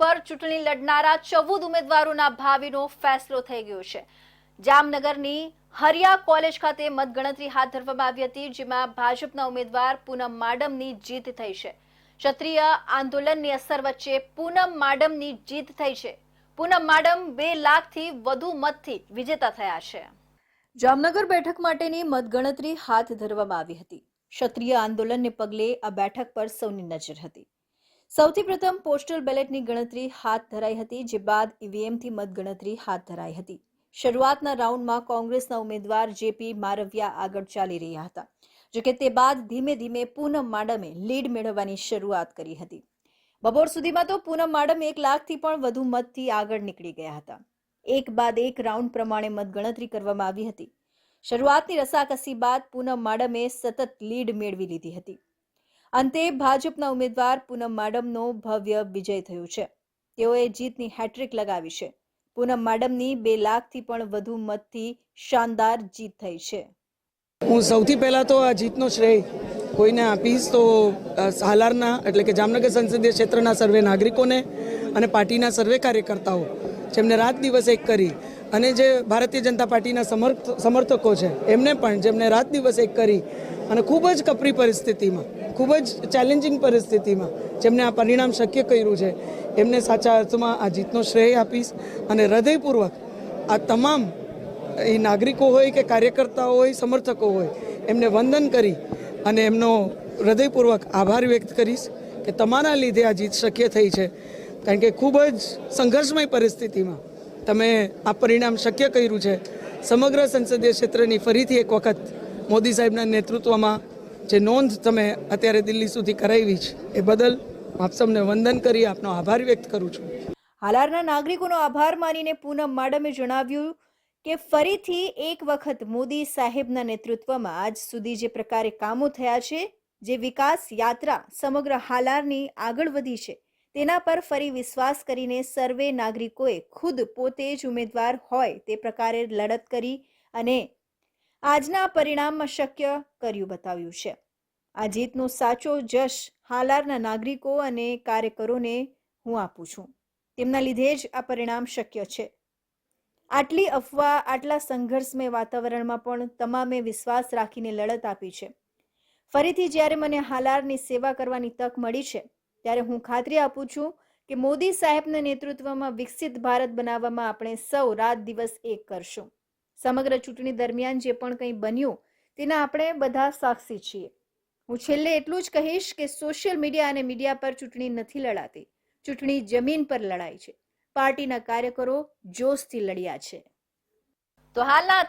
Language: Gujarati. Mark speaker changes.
Speaker 1: પર ચૂંટણી લડનારા ચૌદ ઉમેદવારોના ભાવિનો ફેસલો થઈ ગયો છે. જામનગરની હરિયા કોલેજ ખાતે મતગણતરી હાથ ધરવામાં આવી હતી, જેમાં ભાજપના ઉમેદવાર પૂનમ માડમની જીત થઈ છે. ક્ષત્રિય આંદોલનની અસર વચ્ચે પૂનમ માડમની જીત થઈ છે. પૂનમ માડમ બે લાખથી વધુ મતથી વિજેતા થયા છે. જામનગર બેઠક માટેની મતગણતરી હાથ ધરવામાં આવી હતી. ક્ષત્રિય આંદોલનને પગલે આ બેઠક પર સૌની નજર હતી. સૌથી પ્રથમ પોસ્ટલ બેલેટની ગણતરી હાથ ધરાઈ હતી, જે બાદ ઈવીએમથી મતગણતરી હાથ ધરાઈ હતી. શરૂઆતના રાઉન્ડમાં કોંગ્રેસના ઉમેદવાર જેપી મારવિયા આગળ ચાલી રહ્યા હતા જોકે તે બાદ ધીમે ધીમે પૂનમ માડમે લીડ મેળવવાની શરૂઆત કરી હતી. બપોર સુધીમાં તો પૂનમ માડમ એક લાખથી પણ વધુ મતથી આગળ નીકળી ગયા હતા. એક બાદ એક રાઉન્ડ પ્રમાણે મતગણતરી કરવામાં આવી હતી. શરૂઆતની રસાકસી બાદ પૂનમ માડમે સતત લીડ મેળવી લીધી હતી. અંતે ભાજપના ઉમેદવાર પૂનમ માડમનો ભવ્ય વિજય થયો છે. તેઓએ જીતની હેટ્રિક લગાવી છે. પૂનમ માડમની બે લાખથી પણ વધુ મતથી શાનદાર જીત થઈ છે.
Speaker 2: હું સૌથી પહેલાં તો આ જીતનો શ્રેય કોઈને આપીશ તો હાલારના એટલે કે જામનગર સંસદીય ક્ષેત્રના સર્વે નાગરિકોને અને પાર્ટીના સર્વે કાર્યકર્તાઓ, જેમને રાત દિવસ એક કરી અને જે ભારતીય જનતા પાર્ટીના સમર્થ, સમર્થકો છે, એમને પણ જેમને રાત દિવસ એક કરી અને ખૂબ જ કપરી પરિસ્થિતિમાં, ખૂબ જ ચેલેન્જિંગ પરિસ્થિતિમાં જેમને આ પરિણામ શક્ય કર્યું છે, એમને સાચા અર્થમાં આ જીતનો શ્રેય આપીશ અને હૃદયપૂર્વક આ તમામ એ નાગરિકો હોય કે કાર્યકર્તાઓ હોય, સમર્થકો હોય, એમને વંદન કરી અને એમનો હૃદયપૂર્વક આભાર વ્યક્ત કરીશ કે તમારા લીધે આ જીત શક્ય થઈ છે. કારણ કે ખૂબ જ સંઘર્ષમય પરિસ્થિતિમાં તમે આ પરિણામ શક્ય કર્યું છે. સમગ્ર સંસદીય ક્ષેત્રની ફરીથી એક વખત મોદી સાહેબના નેતૃત્વમાં જે નોંધ તમે અત્યારે દિલ્હી સુધી કરાવી છે, એ બદલ હું આપ સૌને વંદન કરી, આપનો આભાર વ્યક્ત કરું છું.
Speaker 1: હાલારના નાગરિકોનો આભાર માનીને પૂનમ માડમે જણાવ્યું કે ફરીથી એક વખત મોદી સાહેબના નેતૃત્વમાં આજ સુધી જે પ્રકારે કામો થયા છે, જે વિકાસ યાત્રા સમગ્ર હાલારની આગળ વધી છે, તેના પર ફરી વિશ્વાસ કરીને સર્વે નાગરિકોએ ખુદ પોતે જ ઉમેદવાર હોય તે પ્રકારે લડત કરી અને આજના પરિણામમાં શક્ય કર્યું બતાવ્યું છે. આ જીતનો સાચો જશ હાલારના નાગરિકો અને કાર્યકરોને હું આપું છું. તેમના લીધે જ આ પરિણામ શક્ય છે. આટલી અફવા, આટલા સંઘર્ષમય વાતાવરણમાં પણ તમામે વિશ્વાસ રાખીને લડત આપી છે. ફરીથી જ્યારે મને હાલારની સેવા કરવાની તક મળી છે, ત્યારે હું ખાતરી આપું છું કે મોદી સાહેબના નેતૃત્વમાં વિકસિત ભારત બનાવવામાં આપણે સૌ રાત દિવસ એક કરશું. સમગ્ર ચૂંટણી દરમિયાન જે પણ કંઈ બન્યું, તેના આપણે બધા સાક્ષી છીએ. હું છેલ્લે એટલું જ કહીશ કે સોશિયલ મીડિયા અને મીડિયા પર ચૂંટણી નથી લડાતી. ચૂંટણી જમીન પર લડાય છે. પાર્ટીના કાર્યકરો જોશથી લડ્યા છે. તો હાલના